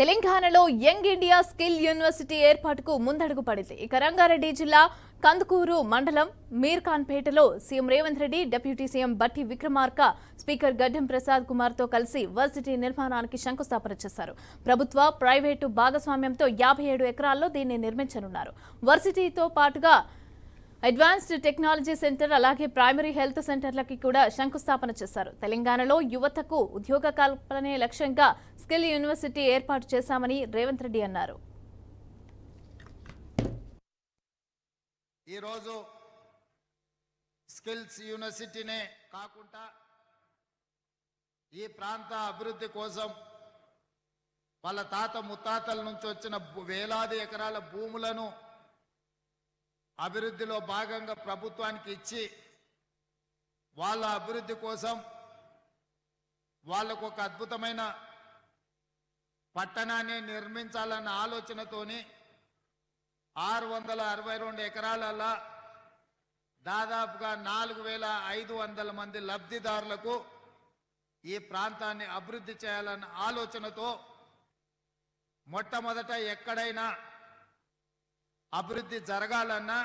తెలంగాణలో young India skill university ఏర్పాటుకు ముందడుగు పడింది. ఇక రంగారెడ్డి జిల్లా కందుకూరు మండలం మీర్ఖాన్పేటలో CM Revanth Reddy deputy CM Bhatti Vikramarka speaker గడ్డం ప్రసాద్ కుమార్తో కలిసి వర్సిటీ నిర్మాణానికి శంకుస్థాపన చేశారు. ప్రభుత్వ ప్రైవేటు భాగస్వామ్యంతో యాభై ఏడు ఎకరాల్లో దీన్ని నిర్మించనున్నారు. వర్సిటీతో పాటుగా అడ్వాన్స్డ్ టెక్నాలజీ సెంటర్ అలాగే ప్రైమరీ హెల్త్ సెంటర్లకి కూడా శంకుస్థాపన చేశారు. తెలంగాణలో యువతకు ఉద్యోగ కల్పనే లక్ష్యంగా స్కిల్ యూనివర్సిటీ ఏర్పాటు చేశామని రేవంత్ రెడ్డి అన్నారు. ఈరోజు స్కిల్స్ యూనివర్సిటీనే కాకుండా ఈ ప్రాంత అభివృద్ధి కోసం వాళ్ళ తాత ముత్తాతల నుంచి వచ్చిన వేలాది ఎకరాల భూములను అభివృద్ధిలో భాగంగా ప్రభుత్వానికి ఇచ్చి వాళ్ళ అభివృద్ధి కోసం వాళ్ళకు ఒక అద్భుతమైన పట్టణాన్ని నిర్మించాలన్న ఆలోచనతోని ఆరు వందల అరవై రెండు ఎకరాలలో దాదాపుగా నాలుగు వేల ఐదు వందల మంది లబ్ధిదారులకు ఈ ప్రాంతాన్ని అభివృద్ధి చేయాలన్న ఆలోచనతో మొట్టమొదట ఎక్కడైనా అభివృద్ధి జరగాలన్నా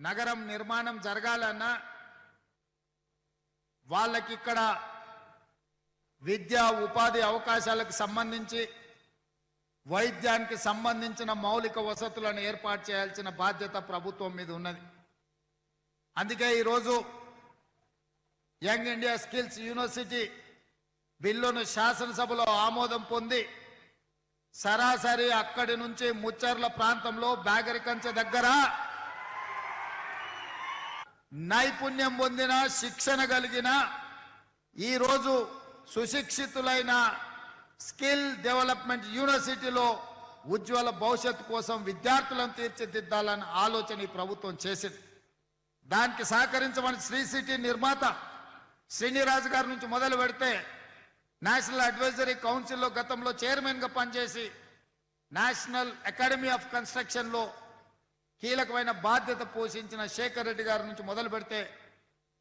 నగరం నిర్మాణం జరగాలన్నా వాళ్ళకి ఇక్కడ విద్యా ఉపాధి అవకాశాలకు సంబంధించి వైద్యానికి సంబంధించిన మౌలిక వసతులను ఏర్పాటు చేయాల్సిన బాధ్యత ప్రభుత్వం మీద ఉన్నది. అందుకే ఈరోజు యంగ్ ఇండియా స్కిల్స్ యూనివర్సిటీ బిల్లును శాసనసభలో ఆమోదం పొంది సరాసరి అక్కడి నుంచి ముచ్చర్ల ప్రాంతంలో బ్యాగరికంచ దగ్గర నైపుణ్యం పొందిన శిక్షణ కలిగిన ఈరోజు సుశిక్షితులైన స్కిల్ డెవలప్మెంట్ యూనివర్సిటీలో ఉజ్వల భవిష్యత్తు కోసం విద్యార్థులను తీర్చిదిద్దాలని ఆలోచన ఈ ప్రభుత్వం చేసింది. దానికి సహకరించమని శ్రీ సిటీ నిర్మాత శ్రీనిరాజు గారి నుంచి మొదలు పెడితే నేషనల్ అడ్వైజరీ కౌన్సిల్లో గతంలో చైర్మన్గా పనిచేసి నేషనల్ అకాడమీ ఆఫ్ కన్స్ట్రక్షన్లో కీలకమైన బాధ్యత పోషించిన శేఖర్ రెడ్డి గారి నుంచి మొదలు పెడితే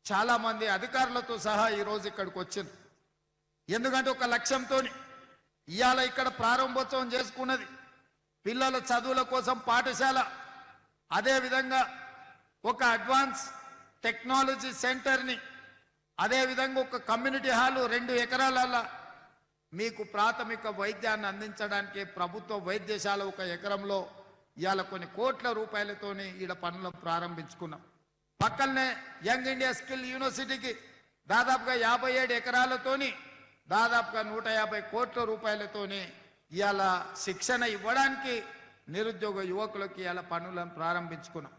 చాలా మంది అధికారులతో సహా ఈరోజు ఇక్కడికి వచ్చింది ఎందుకంటే ఒక లక్ష్యంతో ఇవాళ ఇక్కడ ప్రారంభోత్సవం చేసుకున్నది. పిల్లల చదువుల కోసం పాఠశాల అదేవిధంగా ఒక అడ్వాన్స్ టెక్నాలజీ సెంటర్ని అదేవిధంగా ఒక కమ్యూనిటీ హాలు రెండు ఎకరాలల్లా మీకు ప్రాథమిక వైద్యాన్ని అందించడానికి ప్రభుత్వ వైద్యశాల ఒక ఎకరంలో ఇవాళ కొన్ని కోట్ల రూపాయలతోని ఈడ పనులు ప్రారంభించుకున్నాం. పక్కనే యంగ్ ఇండియా స్కిల్ యూనివర్సిటీకి దాదాపుగా యాభై ఏడు ఎకరాలతోని దాదాపుగా నూట యాభై కోట్ల రూపాయలతోని ఇవాళ శిక్షణ ఇవ్వడానికి నిరుద్యోగ యువకులకి ఇవాళ పనులను ప్రారంభించుకున్నాం.